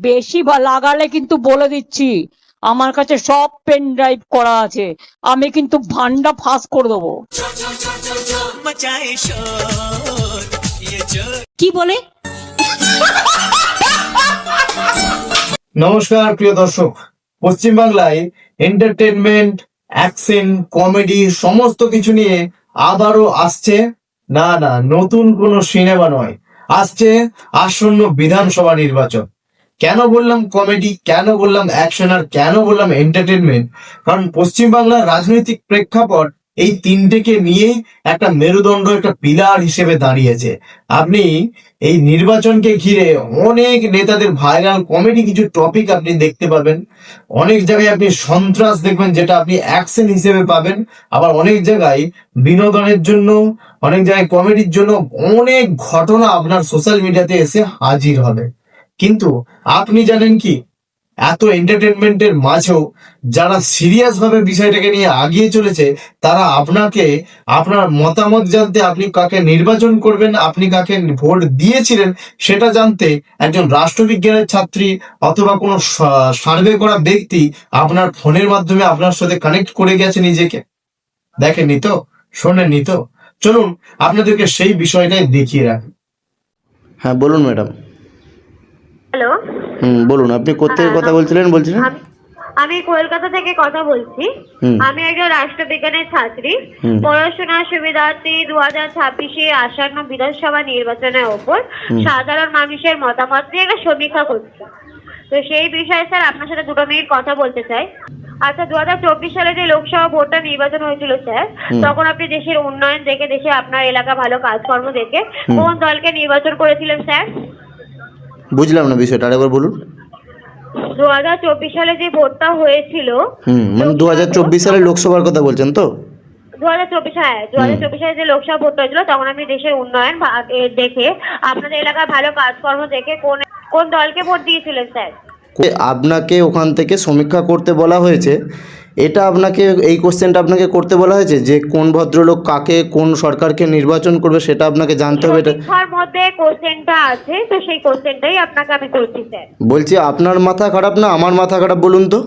বেশি বা লাগালে কিন্তু বলে দিচ্ছি আমার কাছে সব পেন ড্রাইভ করা আছে আমি কিন্তু ভান্ডা ফাঁস করে দেবো। কি বলে? নমস্কার প্রিয় দর্শক। পশ্চিমবাংলায় এন্টারটেনমেন্ট অ্যাকশন কমেডি সমস্ত কিছু নিয়ে আবারও আসছে না না নতুন কোনো সিনেমা নয় আসছে আসন্ন বিধানসভা নির্বাচন। কেন বললাম কমেডি কেন বললাম অ্যাকশন আর কেন বললাম এন্টারটেনমেন্ট কারণ পশ্চিমবাংলার রাজনৈতিক প্রেক্ষাপট এই তিনটেকে নিয়ে একটা মেরুদণ্ড, একটা পিলার হিসেবে দাঁড়িয়েছে। আপনি এই নির্বাচনকে ঘিরে অনেক নেতাদের ভাইরাল কমেডি কিছু টপিক আপনি দেখতে পাবেন। অনেক জায়গায় আপনি সন্ত্রাস দেখবেন, যেটা আপনি অ্যাকশন হিসেবে পাবেন। আবার অনেক জায়গায় বিনোদনের জন্য, অনেক জায়গায় কমেডির জন্য অনেক ঘটনা আপনার সোশ্যাল মিডিয়াতে এসে হাজির হবে। কিন্তু আপনি জানেন কি? এত এন্টারটেনমেন্টের মাঝেও যারা সিরিয়াস ভাবে বিষয়টাকে নিয়ে আগিয়ে চলেছে, তারা আপনাকে, আপনার মতামত জানতে আপনি কাকে নির্বাচন করবেন, আপনি কাকে ভোট দিয়েছিলেন, সেটা জানতে একজন রাষ্ট্রবিজ্ঞানের ছাত্রী অথবা কোনো সার্ভে করা ব্যক্তি আপনার ফোনের মাধ্যমে আপনার সাথে কানেক্ট করে গেছে নিজেকে। দেখেননি তো? শোনেননি তো? চলুন, আপনাদেরকে সেই বিষয়টাই দেখিয়ে রাখি। হ্যাঁ বলুন ম্যাডাম। হ্যালো? হুম বলুন আপনি কোথেকে হ্যাঁ, কথা বলছিলেন বলছিলেন? আমি কলকাতা থেকে কথা বলছি। আমি একজন রাষ্ট্রবিজ্ঞানের ছাত্রী। পড়াশোনার সুবিধার্থে দু হাজার ছাব্বিশে আসন্ন বিধানসভা নির্বাচনের ওপর সাধারণ মানুষের মতামত নিয়ে একটা সমীক্ষা করছি। তো সেই বিষয়ে স্যার আপনার সাথে দুটো মিনিট কথা বলতে চাই। আচ্ছা দু হাজার চব্বিশ সালে যে লোকসভা ভোটটা নির্বাচন হয়েছিল স্যার তখন আপনি দেশের উন্নয়ন দেখে দেশে আপনার এলাকা ভালো কাজকর্ম দেখে কোন দলকে নির্বাচন করেছিলেন স্যার? বুঝলাম না বিষয়টা আরেকবার বলুন। দু হাজার চব্বিশ সালে যে ভোটটা হয়েছিল হুম মানে দু হাজার চব্বিশ সালে লোকসভার কথা বলছেন তো? দু হাজার চব্বিশ হ্যাঁ দু হাজার চব্বিশ সালে যে লোকসভা ভোট হয়েছিল তখন আমি দেশের উন্নয়ন দেখে আপনাদের এলাকার ভালো কাজকর্ম দেখে কোন কোন দলকে ভোট দিয়েছিলেন স্যার? আপনাকে ওখান থেকে সমীক্ষা করতে বলা হয়েছে এটা আপনাকে এই কোশ্চেনটা আপনাকে করতে বলা হয়েছে যে কোন ভদ্রলোক কাকে কোন সরকারকে নির্বাচন করবে সেটা আপনাকে জানতে হবে এটা মধ্যে কোশ্চেনটা আছে তো সেই কোশ্চেনটাই আপনাকে আমি করছি স্যার বলছি আপনার মাথা খারাপ না আমার মাথা খারাপ বলুন তো।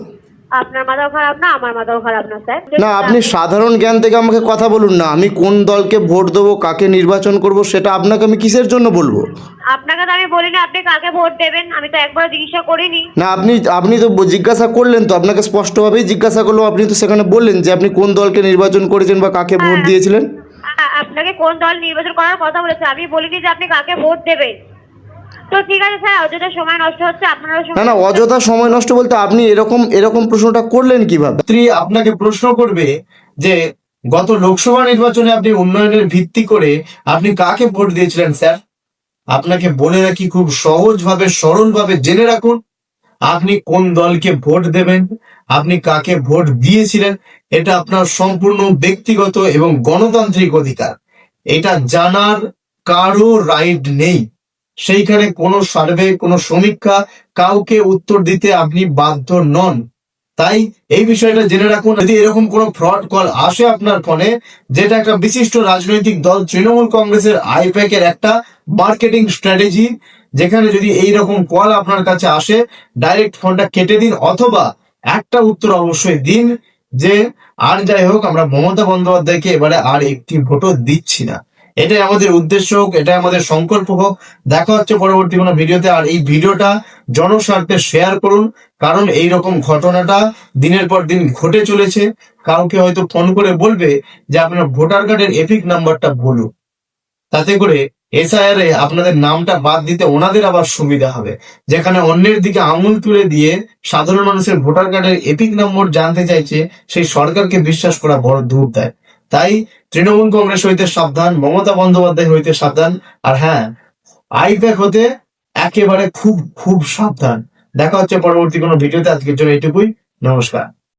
আপনার মাথাও খারাপ না আমার মাথাও খারাপ না স্যার। না আপনি সাধারণ জ্ঞান থেকে আমাকে কথা বলুন না। আমি কোন দলকে ভোট দেবো কাকে নির্বাচন করব সেটা আপনাকে আমি কিসের জন্য বলব? আপনাকে তো আমি বলিনি আপনি কাকে ভোট দেবেন? আমি তো একবার জিজ্ঞাসা করিনি। না আপনি আপনি তো জিজ্ঞাসা করলেন তো আপনাকে স্পষ্টভাবেই জিজ্ঞাসা করল। আপনি তো সেখানে বললেন যে আপনি কোন দলকে নির্বাচন করেছেন বা কাকে ভোট দিয়েছিলেন। আ- আপনাকে কোন দল নির্বাচন করার কথা বলেছে? আমি বলিনি যে আপনি কাকে ভোট দেবেন। তো ঠিক আছে স্যার অযথা সময় নষ্ট হচ্ছে আপনারও না না অযথা সময় নষ্ট বলতে আপনি এরকম এরকম প্রশ্নটা করলেন কীভাবে? স্ত্রী আপনাকে প্রশ্ন করবে যে গত লোকসভা নির্বাচনে আপনি উন্নয়নের ভিত্তি করে আপনি কাকে ভোট দিয়েছিলেন স্যার? আপনাকে বলে রাখি খুব সহজভাবে সরলভাবে জেনে রাখুন আপনি কোন দলকে ভোট দেবেন আপনি কাকে ভোট দিয়েছিলেন এটা আপনার সম্পূর্ণ ব্যক্তিগত এবং গণতান্ত্রিক অধিকার। এটা জানার কারও রাইট নেই। সেইখানে কোনো সার্ভে, কোনো সমীক্ষা কাউকে উত্তর দিতে আপনি বাধ্য নন। তাই এই বিষয়টা জেনে রাখুন। যদি এরকম কোনো ফ্রড কল আসে আপনার ফোনে, যেটা একটা বিশিষ্ট রাজনৈতিক দল তৃণমূল কংগ্রেসের আইপ্যাকের একটা মার্কেটিং স্ট্র্যাটেজি, যেখানে যদি এই রকম কল আপনার কাছে আসে, ডাইরেক্ট ফোনটা কেটে দিন অথবা একটা উত্তর অবশ্যই দিন যে, আর যাই হোক, আমরা মমতা বন্দ্যোপাধ্যায়কে এবারে আর একটি ভোটও দিচ্ছি না। এটাই আমাদের উদ্দেশ্য হোক, এটাই আমাদের সংকল্প হোক। দেখা হচ্ছে পরবর্তী কোনো ভিডিওতে, আর এই ভিডিওটা জনস্বার্থে শেয়ার করুন, কারণ এই রকম ঘটনাটা দিনের পর দিন ঘটে চলেছে। কাউকে হয়তো ফোন করে বলবে যে, আপনার ভোটার কার্ডের এপিক নাম্বারটা বলুন। তাতে করে এসআইআর এ আপনাদের নামটা বাদ দিতে ওনাদের আবার সুবিধা হবে। যেখানে অন্যের দিকে আঙুল তুলে দিয়ে সাধারণ মানুষের ভোটার কার্ডের এপিক নম্বর জানতে চাইছে, সেই সরকারকে বিশ্বাস করা বড় দূর দেয়। তাই তৃণমূল কংগ্রেস হইতে সাবধান, মমতা বন্দ্যোপাধ্যায় হইতে সাবধান, আর হ্যাঁ আইপ্যাক হতে একেবারে খুব খুব সাবধান। দেখা হচ্ছে পরবর্তী কোনো ভিডিওতে, আজকের জন্য এটুকুই, নমস্কার।